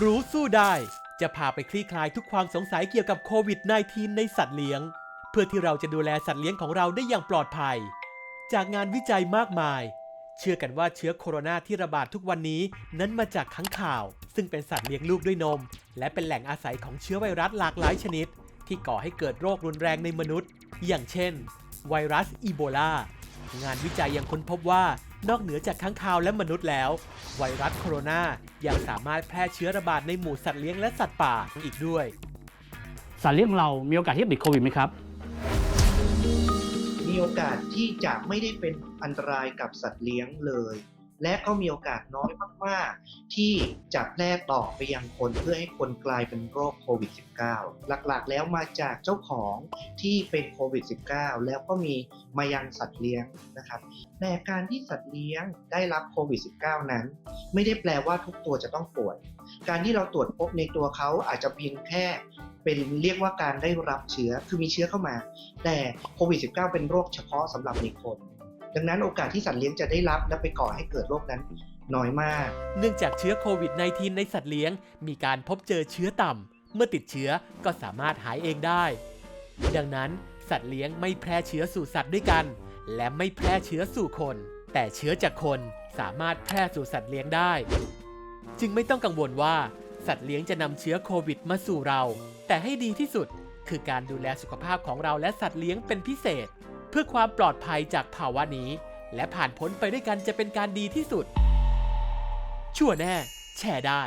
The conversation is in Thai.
รู้สู้ได้ จะพาไปคลี่คลายทุกความสงสัยเกี่ยวกับโควิด -19 ในสัตว์เลี้ยง เพื่อที่เราจะดูแลสัตว์เลี้ยงของเราได้อย่างปลอดภัย จากงานวิจัยมากมาย เชื่อกันว่าเชื้อโคโรนาที่ระบาดทุกวันนี้นั้นมาจากค้างข่าว ซึ่งเป็นสัตว์เลี้ยงลูกด้วยนม และเป็นแหล่งอาศัยของเชื้อไวรัสหลากหลายชนิด ที่ก่อให้เกิดโรครุนแรงในมนุษย์ อย่างเช่น ไวรัสอีโบลางานวิจัยยังค้นพบว่า นอกเหนือจากค้างคาวและมนุษย์แล้ว ไวรัสโคโรนายังสามารถแพร่เชื้อระบาดในหมู่สัตว์เลี้ยงและสัตว์ป่าอีกด้วย สัตว์เลี้ยงของเรามีโอกาสที่จะติดโควิดไหมครับ มีโอกาสที่จะไม่ได้เป็นอันตรายกับสัตว์เลี้ยงเลย และก็มีโอกาสน้อยมากๆ ที่จะแพร่ต่อไปยังคนเพื่อให้คนกลายเป็นโรคโควิด -19 หลักๆ แล้วมาจากเจ้าของที่เป็นโควิด -19 แล้วก็มีมายังสัตว์เลี้ยงนะครับแต่การที่สัตว์เลี้ยงได้รับโควิด -19 นั้น ไม่ได้แปลว่าทุกตัวจะต้องป่วย การที่เราตรวจพบในตัวเขาอาจจะเพียงแค่เป็นเรียกว่าการได้รับเชื้อคือมีเชื้อเข้ามา แต่โควิด -19 เป็นโรคเฉพาะสำหรับในคน ดังนั้นโอกาสที่สัตว์เลี้ยงจะได้รับและไปก่อให้เกิดโรคนั้นน้อยมาก เนื่องจากเชื้อโควิด -19 ในสัตว์เลี้ยง มีการพบเจอเชื้อต่ำ เมื่อติดเชื้อก็สามารถหายเองได้ ดังนั้นสัตว์เลี้ยงไม่แพร่เชื้อสู่สัตว์ด้วยกัน และไม่แพร่เชื้อสู่คน แต่เชื้อจากคนสามารถแพร่สู่สัตว์เลี้ยงได้ จึงไม่ต้องกังวลว่าสัตว์เลี้ยงจะนำเชื้อโควิดมาสู่เรา แต่ให้ดีที่สุดคือการดูแลสุขภาพของเราและสัตว์เลี้ยงเป็นพิเศษ เพื่อความปลอดภัยจากภาวะนี้ และผ่านพ้นไปด้วยกันจะเป็นการดีที่สุด ชั่วแน่ แชร์ได้